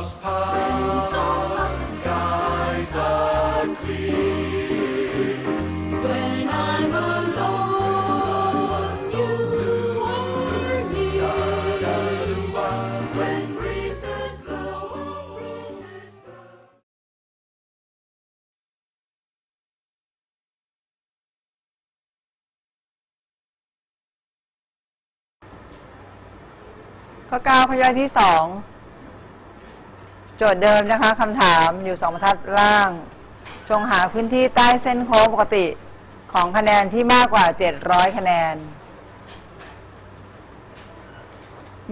clouds pass, the skies are clear. When I'm alone, you are near. When breezes blow, breezes blow. ข้อ9พยางค์ที่2โจทย์เดิมนะคะคำถามอยู่สองบรรทัดล่าง จงหาพื้นที่ใต้เส้นโค้งปกติของคะแนนที่มากกว่า 700 คะแนน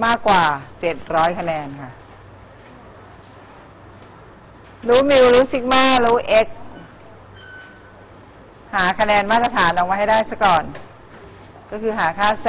มากกว่า 700 คะแนนค่ะ รู้มิวรู้ซิกมารู้เอ็กหาคะแนนมาตรฐานออกมาให้ได้ซะก่อน ก็คือหาค่า z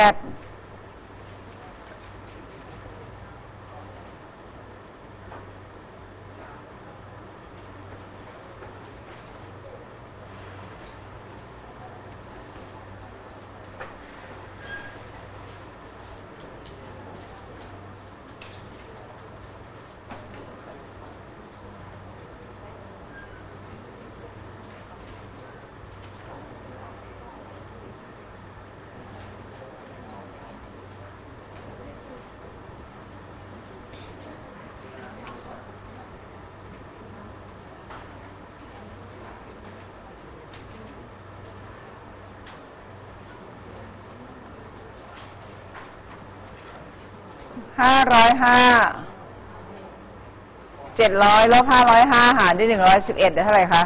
ห้าร้อยห้าเจ็ดร้อยลบห้าร้อยห้าหารด้วยหนึ่งร้อยสิบเอ็ดได้เท่าไหร่คะ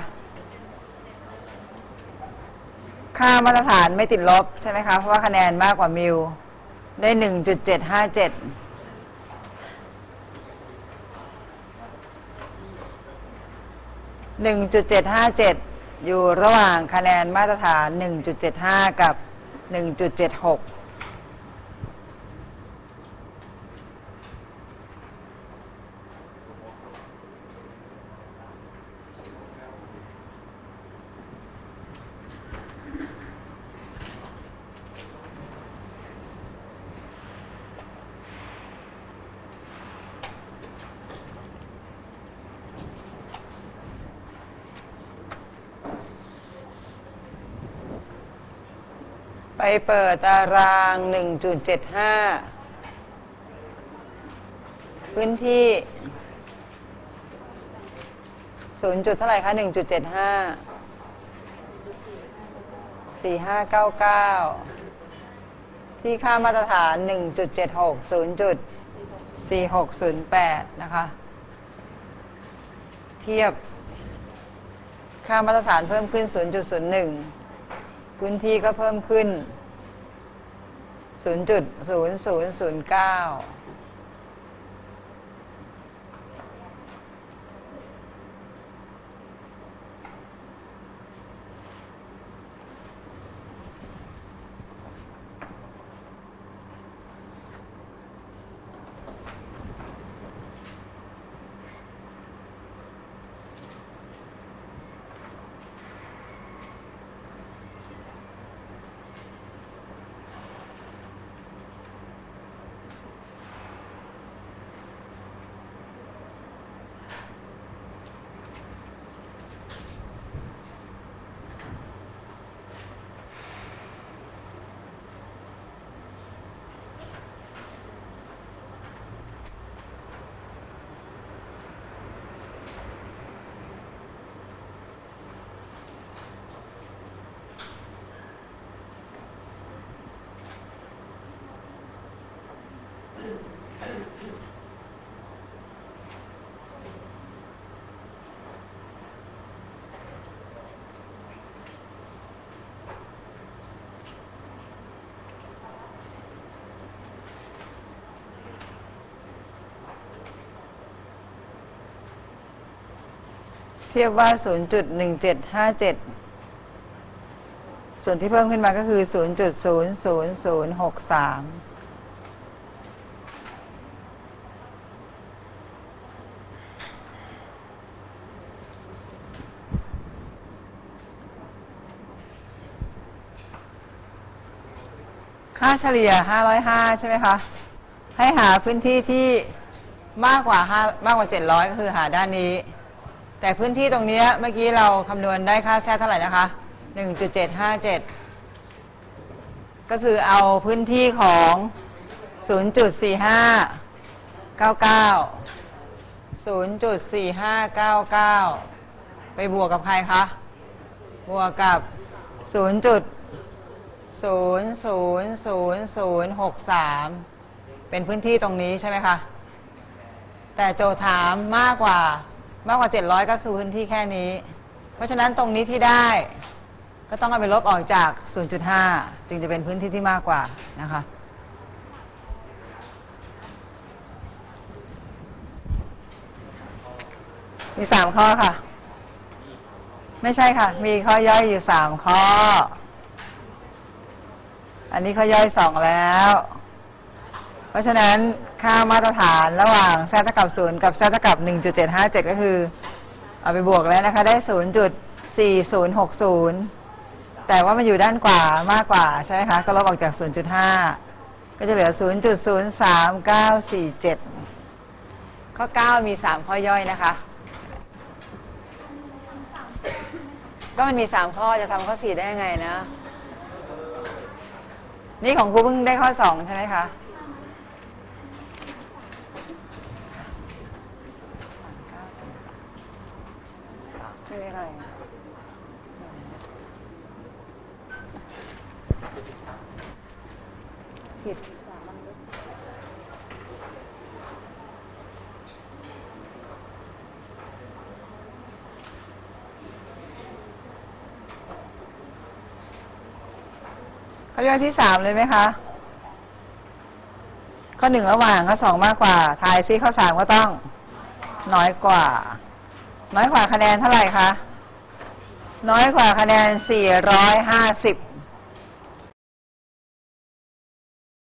ค่ามาตรฐานไม่ติดลบใช่ไหมคะ เพราะว่าคะแนนมากกว่ามิวได้หนึ่งจุดเจ็ดห้าเจ็ดหนึ่งจุดเจ็ดห้าเจ็ดอยู่ระหว่างคะแนนมาตรฐานหนึ่งจุดเจ็ดห้ากับหนึ่งจุดเจ็ดหก เปิดตาราง 1.75 พื้นที่0จุดเท่าไหร่คะ 1.75 4599 ที่ค่ามาตรฐาน 1.76 0.4608 นะคะ เทียบค่ามาตรฐานเพิ่มขึ้น 0.01 พื้นที่ก็เพิ่มขึ้น 0.0009 เทียบว่า 0.1757 ส่วนที่เพิ่มขึ้นมาก็คือ 0.00063ค่าเฉลี่ย 505 ใช่ไหมคะ ให้หาพื้นที่ที่มากกว่า 5 มากกว่า 700 ก็คือหาด้านนี้ แต่พื้นที่ตรงนี้เมื่อกี้เราคำนวณได้ค่าแทรกเท่าไหร่นะคะ 1.757 ก็คือเอาพื้นที่ของ 0.4599 0.4599 ไปบวกกับใครคะ บวกกับ 0.000063 เป็นพื้นที่ตรงนี้ใช่ไหมคะ แต่โจทย์ถามมากกว่า มากกว่า 700 ก็คือพื้นที่แค่นี้ เพราะฉะนั้นตรงนี้ที่ได้ ก็ต้องเอาไปลบออกจาก 0.5 จึงจะเป็นพื้นที่ที่มากกว่านะคะมี3ข้อค่ะ ไม่ใช่ค่ะ มีข้อย่อยอยู่3ข้อ อันนี้ข้อย่อย2แล้ว เพราะฉะนั้น ค่ามาตรฐานระหว่างแซเท่ากับ0กับแซเท่ากับ 1.757 ก็คือ เอาไปบวกแล้วนะคะ ได้ 0.4060 แต่ว่ามันอยู่ด้านกว่ามากกว่าใช่ไหมคะ ก็ลบออกจาก 0.5 ก็จะเหลือ 0.03947 ข้อ 9 มี 3 ข้อย่อยนะคะ ก็มันมี 3 ข้อจะทำข้อ 4 ได้ยังไงนะ นี่ของครูเพิ่งได้ข้อ 2 ใช่ไหมคะ ไม่เป็นไรผิดเขาเรียกที่สามเลยไหมคะ ข้อหนึ่งระหว่างข้อสองมากกว่า ทายซิข้อสามก็ต้องน้อยกว่า น้อยกว่าคะแนนเท่าไหร่คะ น้อยกว่าคะแนน 450